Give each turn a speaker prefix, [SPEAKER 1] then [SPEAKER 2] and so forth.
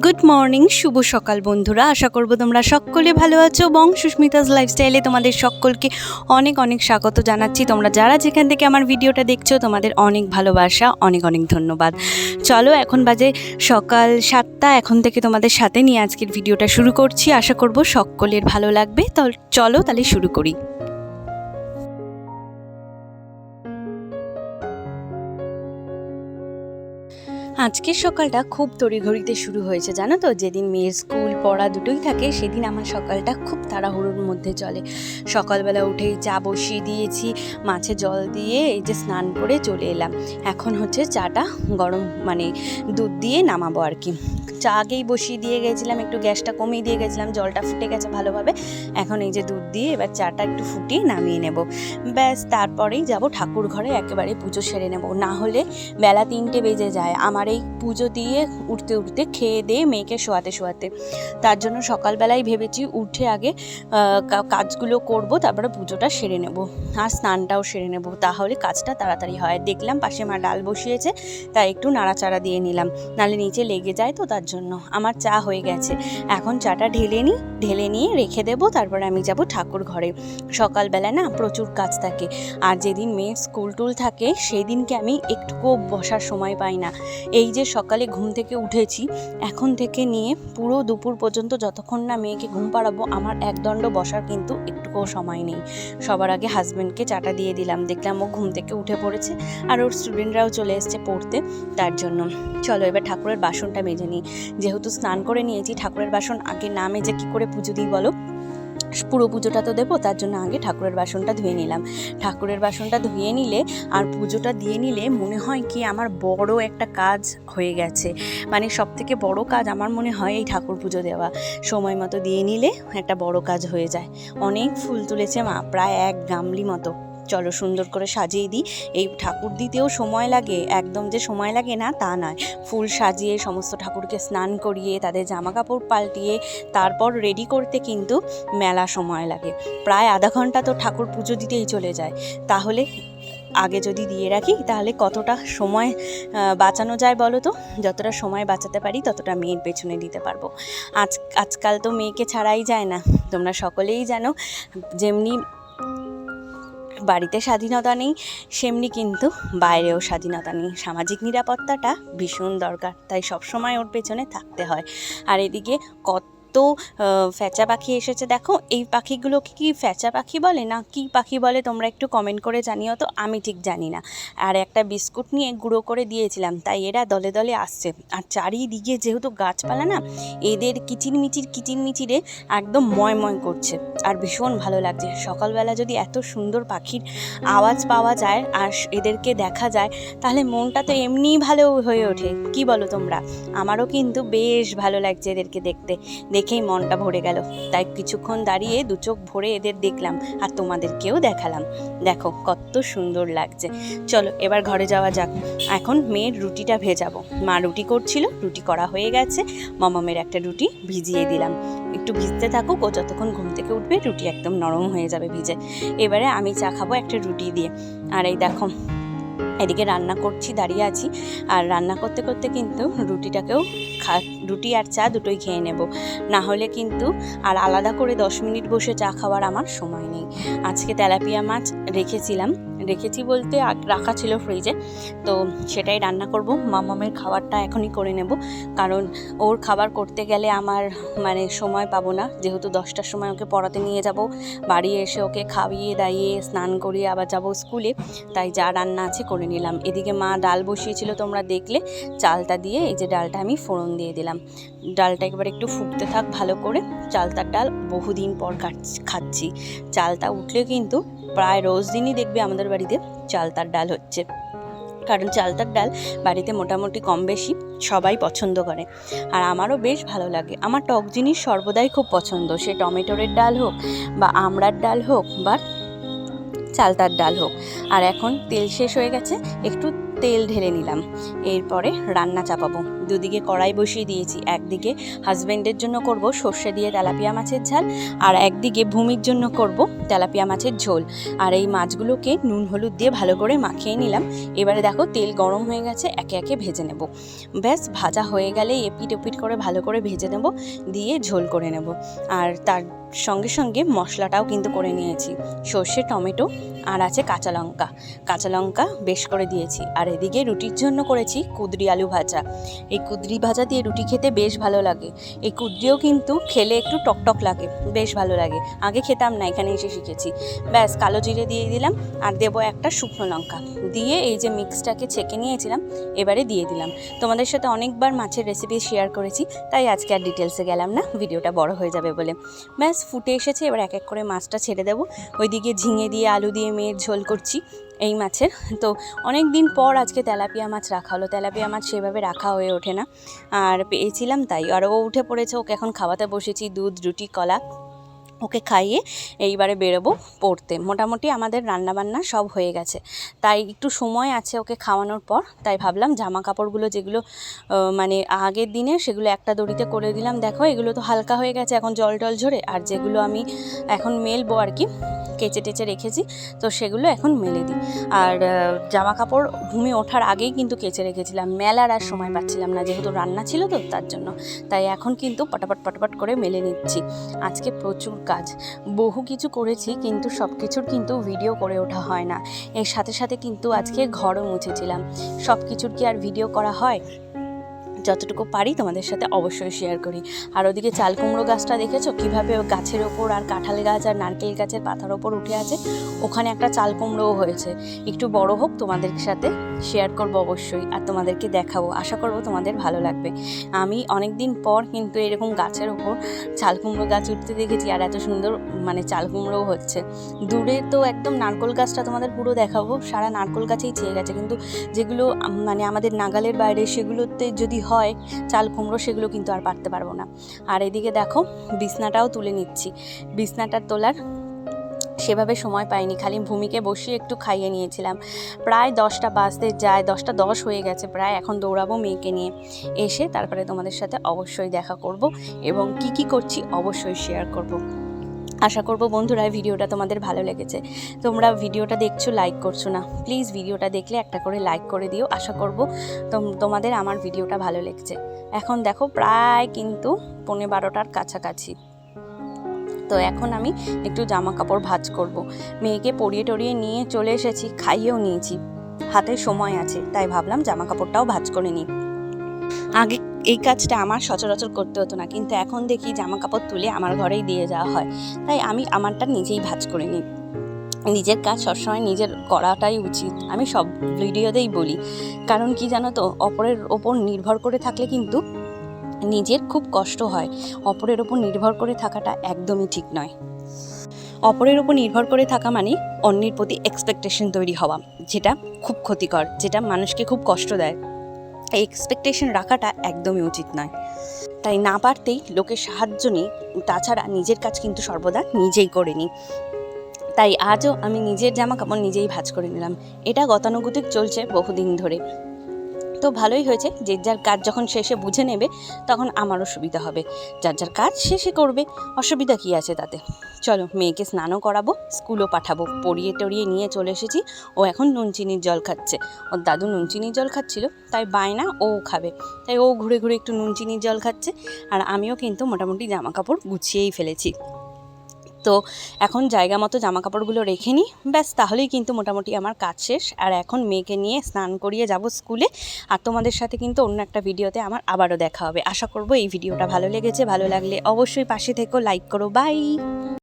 [SPEAKER 1] Good morning শুভ সকাল বন্ধুরা। আশা করব তোমরা সকলে ভালো আছো এবং সুস্মিতাস লাইফস্টাইলে তোমাদের সকলকে অনেক অনেক স্বাগত জানাচ্ছি। তোমরা যারা যেখান থেকে আমার ভিডিওটা দেখছ, তোমাদের অনেক ভালোবাসা, অনেক অনেক ধন্যবাদ। চলো, এখন বাজে সকাল সাতটা। এখন থেকে তোমাদের সাথে নিয়ে আজকের ভিডিওটা শুরু করছি। আশা করব সকলের ভালো লাগবে। তো চলো তাহলে শুরু করি। আজকের সকালটা খুব তড়িঘড়িতে শুরু হয়েছে, জানো তো? যেদিন মেয়ের স্কুল, পড়া দুটোই থাকে, সেদিন আমার সকালটা খুব তাড়াহুড়োর মধ্যে চলে। সকালবেলা উঠেই চা বসিয়ে দিয়েছি, মাছে জল দিয়ে এই যে স্নান করে চলে এলাম। এখন হচ্ছে চাটা গরম মানে দুধ দিয়ে নামাবো আর কি। চা আগেই বসিয়ে দিয়ে গেছিলাম, একটু গ্যাসটা কমিয়ে দিয়ে গেছিলাম, জলটা ফুটে গেছে ভালোভাবে। এখন এই যে দুধ দিয়ে এবার চাটা একটু ফুটিয়ে নামিয়ে নেব। ব্যাস, তারপরেই যাব ঠাকুর ঘরে, একেবারে পুজো সেরে নেব। না হলে বেলা তিনটে বেজে যায়, আমার এই পুজো দিয়ে উঠতে উঠতে খেয়ে দিয়ে মেয়েকে শোয়াতে শোয়াতে। তার জন্য সকালবেলায় ভেবেছি উঠে আগে কাজগুলো করব, তারপরে পুজোটা সেরে নেব আর স্নানটাও সেরে নেব। তাহলে কাজটা তাড়াতাড়ি হয়। দেখলাম পাশে মা ডাল বসিয়েছে, তাই একটু নাড়াচাড়া দিয়ে নিলাম। নালে নিচে লেগে যায় তো তার জন্য। আমার চা হয়ে গেছে। এখন চাটা ঢেলে নিই, ঢেলে নিয়ে রেখে দেবো, তারপরে আমি যাব ঠাকুর ঘরে। সকালবেলা না প্রচুর কাজ থাকে। আর যেদিন মেয়ের স্কুল টুল থাকে সেই দিনকে আমি একটুকুও বসার সময় পাই না। এই যে সকালে ঘুম থেকে উঠেছি, এখন থেকে নিয়ে পুরো দুপুর পর্যন্ত যতক্ষণ না মেয়েকে ঘুম পাড়াবো, আমার একদণ্ড বসার কিন্তু একটুকুও সময় নেই। সবার আগে হাজব্যান্ডকে চাটা দিয়ে দিলাম, দেখলাম ও ঘুম থেকে উঠে পড়েছে আর ওর স্টুডেন্টরাও চলে এসছে পড়তে, তার জন্য। চলো এবার ঠাকুরের বাসনটা মেজে নিই। যেহেতু স্নান করে নিয়েছি, ঠাকুরের বাসন আগে না মেজে কী করে পুজো দিই বলো? পুরো পুজোটা তো দেবো, তার জন্য আগে ঠাকুরের বাসনটা ধুয়ে নিলাম। ঠাকুরের বাসনটা ধুয়ে নিলে আর পুজোটা দিয়ে নিলে মনে হয় কি আমার বড় একটা কাজ হয়ে গেছে। মানে সব থেকে বড় কাজ আমার মনে হয় এই ঠাকুর পুজো দেওয়া। সময় মতো দিয়ে নিলে একটা বড় কাজ হয়ে যায়। অনেক ফুল তুলেছে মা, প্রায় এক গামলি মতো। চলো সুন্দর করে সাজিয়ে দিই। এই ঠাকুর দিতেও সময় লাগে, একদম যে সময় লাগে না, তা নয়। ফুল সাজিয়ে সমস্ত ঠাকুরকে স্নান করিয়ে, তাদের জামা কাপড় পাল্টিয়ে, তারপর রেডি করতে কিন্তু মেলা সময় লাগে। প্রায় আধা ঘণ্টা তো ঠাকুর পুজো দিতেই চলে যায়। তাহলে আগে যদি দিয়ে রাখি, তাহলে কতটা সময় বাঁচানো যায় বলো তো? যতটা সময় বাঁচাতে পারি, ততটা মেয়ের পেছনে দিতে পারব। আজ, আজকাল তো মেয়েকে ছাড়াই যায় না। তোমরা সকলেই জানো, যেমনি বাড়িতে স্বাধীনতা নেই, সেমনি কিন্তু বাইরেও স্বাধীনতা নেই। সামাজিক নিরাপত্তাটা ভীষণ দরকার, তাই সবসময় ওর পেছনে থাকতে হয়। আর এদিকে কত আহ, ফ্যাচা পাখি এসেছে। দেখো এই পাখিগুলোকে কি ফ্যাচা পাখি বলে? না কি পাখি বলে? তোমরা একটু কমেন্ট করে জানিও তো আমি ঠিক জানি না। আর একটা বিস্কুট নিয়ে গুঁড়ো করে দিয়েছিলাম তাই এরা দলে দলে আসছে। আর চারিদিকে যেহেতু গাছপালা না এদের কিচিরমিচির কিচিরমিচিরে একদম ময় ময় করছে। আর ভীষণ ভালো লাগছে। সকালবেলা যদি এত সুন্দর পাখির আওয়াজ পাওয়া যায় আর এদেরকে দেখা যায় তাহলে মনটা তো এমনিই ভালো হয়ে ওঠে। কি বলো তোমরা? আমারও কিন্তু বেশ ভালো লাগছে এদেরকে দেখতে। দেখেই মনটা ভরে গেল। তাই কিছুক্ষণ দাঁড়িয়ে দু চোখ ভরে এদের দেখলাম আর তোমাদেরকেও দেখালাম। দেখো, কত সুন্দর লাগছে। চলো, এবার ঘরে যাওয়া যাক। এখন মেয়ের রুটিটা ভেজাবো। মা রুটি করছিল, রুটি করা হয়ে গেছে। মামামের একটা রুটি ভিজিয়ে দিলাম। একটু ভিজতে থাকুক, ও যতক্ষণ ঘুম থেকে উঠবে, রুটি একদম নরম হয়ে যাবে ভিজে। এবারে আমি চা খাব একটা রুটি দিয়ে। আর এই দেখো এদিকে রান্না করছি, দাঁড়িয়ে আছি। আর রান্না করতে করতে কিন্তু রুটিটাকেও খা, রুটি আর চা দুটোই খেয়ে নেব। না হলে কিন্তু আর আলাদা করে দশ মিনিট বসে চা খাওয়ার আমার সময় নেই। আজকে তেলাপিয়া মাছ রেখেছিলাম। রেখেছি বলতে রাখা ছিল ফ্রিজে তো সেটাই রান্না করব। মামামের খাবারটা এখনই করে নেব। কারণ ওর খাবার করতে গেলে আমার মানে সময় পাবো না। যেহেতু দশটার সময় ওকে পড়াতে নিয়ে যাব। বাড়ি এসে ওকে খাইয়ে দাইয়ে স্নান করিয়ে আবার যাব স্কুলে। তাই যা রান্না আছে করে নিলাম। এদিকে মা ডাল বসিয়েছিল তোমরা দেখলে। চালটা দিয়ে এই যে ডালটা আমি ফোড়ন দিয়ে দিলাম। ডালটা একবার একটু ফুটতে থাক ভালো করে। চালতার ডাল বহুদিন পর খাচ্ছি- খাচ্ছি। চালটা উঠলে কিন্তু প্রায় রোজ দিনই দেখবে আমাদের বাড়িতে চালতার ডাল হচ্ছে। কারণ চালতার ডাল বাড়িতে মোটামুটি কম বেশি সবাই পছন্দ করে। আর আমারও বেশ ভালো লাগে। আমার টক জিনিস সর্বদাই খুব পছন্দ। সে টমেটোরের ডাল হোক বা আমড়ার ডাল হোক বা চালতার ডাল হোক। আর এখন তেল শেষ হয়ে গেছে। একটু তেল ঢেলে নিলাম। এরপরে রান্না চাপাবো। দুদিকে কড়াই বসিয়ে দিয়েছি। একদিকে হাজব্যান্ডের জন্য করব সর্ষে দিয়ে তেলাপিয়া মাছের ঝাল আর একদিকে ভূমির জন্য করব তেলাপিয়া মাছের ঝোল। আর এই মাছগুলোকে নুন, হলুদ দিয়ে ভালো করে মাখিয়ে নিলাম। এবারে দেখো তেল গরম হয়ে গেছে, একে একে ভেজে নেব। ব্যাস, ভাজা হয়ে গেলে এপিট ওপিট করে ভালো করে ভেজে নেব, দিয়ে ঝোল করে নেব। আর তার সঙ্গে সঙ্গে মশলাটাও কিন্তু করে নিয়েছি। সর্ষে, টমেটো আর আছে কাঁচা লঙ্কা। কাঁচা লঙ্কা বেশ করে দিয়েছি। আর এদিকে রুটির জন্য করেছি কুদরি আলু ভাজা। এই কুদরি ভাজা দিয়ে রুটি খেতে বেশ ভালো লাগে। এই কুদরিও কিন্তু খেলে একটু টকটক লাগে, বেশ ভালো লাগে। আগে খেতাম না, এখানে এসে শিখেছি। ব্যাস, কালো জিরে দিয়ে দিলাম আর দেবো একটা শুকনো লঙ্কা। দিয়ে এই যে মিক্সটাকে ছেঁকে নিয়েছিলাম, এবারে দিয়ে দিলাম। তোমাদের সাথে অনেকবার মাছের রেসিপি শেয়ার করেছি, তাই আজকে আর ডিটেলসে গেলাম না, ভিডিওটা বড় হয়ে যাবে বলে। ব্যাস ফুটে এসেছে, এবার এক এক করে মাছটা ছেড়ে দেবো। ওইদিকে ঝিঙে দিয়ে, আলু দিয়ে মেয়ের ঝোল করছি এই মাছের। তো অনেক দিন পর আজকে তেলাপিয়া মাছ রাখা হলো। তেলাপিয়া মাছ সেভাবে রাখা হয়ে ওঠে না। আর পেয়েছিলাম তাই। আর ও উঠে পড়েছে, ওকে এখন খাওয়াতে বসেছি, দুধ, রুটি, কলা। ওকে খাইয়ে এইবারে বেরোবো পড়তে। মোটামুটি আমাদের রান্নাবান্না সব হয়ে গেছে। তাই একটু সময় আছে ওকে খাওয়ানোর পর, তাই ভাবলাম জামা কাপড়গুলো যেগুলো মানে আগের দিনে সেগুলো একটা দড়িতে করে দিলাম। দেখো এগুলো তো হালকা হয়ে গেছে, এখন জল টল ঝরে। আর যেগুলো আমি এখন মেলবো আর কি কেচে টেচে রেখেছি, তো সেগুলো এখন মেলে দিই। আর জামা কাপড় ঘুমে ওঠার আগেই কিন্তু কেচে রেখেছিলাম। মেলার আর সময় পাচ্ছিলাম না, যেহেতু রান্না ছিল তো তার জন্য। তাই এখন কিন্তু পটাপট পটাপট করে মেলে নিচ্ছি। আজকে প্রচুর কাজ। বহু কিছু করেছি, কিন্তু সব কিছুর কিন্তু ভিডিও করে ওঠা হয় না। এর সাথে সাথে কিন্তু আজকে ঘরও মুছেছিলাম। সব কিছুর কি আর ভিডিও করা হয়? যতটুকু পারি তোমাদের সাথে অবশ্যই শেয়ার করি। আর ওদিকে চাল কুমড়ো গাছটা দেখেছ? কীভাবে গাছের ওপর আর কাঁঠাল গাছ আর নারকেল গাছের পাতার ওপর উঠে আছে? ওখানে একটা চাল কুমড়োও হয়েছে। একটু বড় হোক তোমাদের সাথে। শেয়ার করব অবশ্যই আর তোমাদেরকে দেখাবো। আশা করব তোমাদের ভালো লাগবে। আমি অনেক দিন পর কিন্তু এরকম গাছের ওপর চাল কুমড়ো গাছ উঠতে দেখেছি আর এত সুন্দর মানে চাল কুমড়োও হচ্ছে। দূরে তো একদম নারকোল গাছটা তোমাদের পুরো দেখাবো। সারা নারকোল গাছেই চেয়ে গেছে। কিন্তু যেগুলো মানে আমাদের নাগালের বাইরে সেগুলোতে যদি হয়, চাল কুমড়ো সেগুলো কিন্তু আর পারতে পারব না। আর এদিকে দেখো, বিছনাটাও তুলে নিচ্ছি। বিছনাটা তোলার সেভাবে সময় পাইনি। খালি ভূমিকে বসিয়ে একটু খাইয়ে নিয়েছিলাম। প্রায় দশটা বাজতে যায়, দশটা দশ হয়ে গেছে প্রায়। এখন দৌড়াবো মেয়েকে নিয়ে। এসে তারপরে তোমাদের সাথে অবশ্যই দেখা করব এবং কি কি করছি অবশ্যই শেয়ার করব। আশা করব বন্ধুরা ভিডিওটা তোমাদের ভালো লেগেছে। তোমরা ভিডিওটা দেখছ লাইক করছ না প্লিজ ভিডিওটা দেখলে একটা করে লাইক করে দিও। আশা করব তোম- তোমাদের আমার ভিডিওটা ভালো লেগেছে। এখন দেখো প্রায় কিন্তু পৌনে বারোটার কাছাকাছি। তো এখন আমি একটু জামা কাপড় ভাজ করব। মেয়েকে পরিয়ে টরিয়ে নিয়ে চলে এসেছি, খাইয়েও নিয়েছি। হাতে সময় আছে, তাই ভাবলাম জামা কাপড়টাও ভাজ করে নিই। আগে এই কাজটা আমার সচরাচর করতে হতো না, কিন্তু এখন দেখি জামা কাপড় তুলে আমার ঘরেই দিয়ে যাওয়া হয়। তাই আমি আমারটা নিজেই ভাজ করে নিই। নিজের কাজ সবসময় নিজের করাটাই উচিত। আমি সব ভিডিওতেই বলি। কারণ কি জানো তো, অপরের ওপর নির্ভর করে থাকলে কিন্তু নিজের খুব কষ্ট হয়। অপরের ওপর নির্ভর করে থাকাটা একদমই ঠিক নয়। অপরের ওপর নির্ভর করে থাকা মানে অন্যের প্রতি এক্সপেকটেশন তৈরি হওয়া, যেটা খুব ক্ষতিকর, যেটা মানুষকে খুব কষ্ট দেয়। এই এক্সপেকটেশন রাখাটা একদমই উচিত নয়। তাই না পারতেই লোকের সাহায্য নিই, তাছাড়া নিজের কাজ কিন্তু সর্বদা নিজেই করে নিই। তাই আজও আমি নিজের জামা কাপড় নিজেই ভাজ করে নিলাম। এটা গতানুগতিক চলছে বহুদিন ধরে। তো ভালোই হয়েছে। যে যার কাজ যখন শেষে বুঝে নেবে, তখন আমারও সুবিধা হবে। যার যার কাজ শেষে করবে। অসুবিধা কী আছে তাতে? চলো, মেয়েকে স্নানও করাবো, স্কুলও পাঠাবো। পড়িয়ে টড়িয়ে নিয়ে চলে এসেছি। ও এখন নুন চিনির জল খাচ্ছে। ওর দাদু নুন চিনির জল খাচ্ছিল, তাই বায়না ও খাবে। তাই ও ঘুরে ঘুরে একটু নুন চিনির জল খাচ্ছে। আর আমিও কিন্তু মোটামুটি জামা কাপড় গুছিয়েই ফেলেছি। তো এখন জায়গা মতো জামা কাপড়গুলো রেখে নিই। ব্যাস, তাহলেই কিন্তু মোটামুটি আমার কাজ শেষ। আর এখন মেয়েকে নিয়ে স্নান করিয়ে যাব স্কুলে। আর তোমাদের সাথে কিন্তু অন্য একটা ভিডিওতে আমার আবারও দেখা হবে। আশা করব এই ভিডিওটা ভালো লেগেছে। ভালো লাগলে অবশ্যই পাশে থেকো লাইক করো। বাই!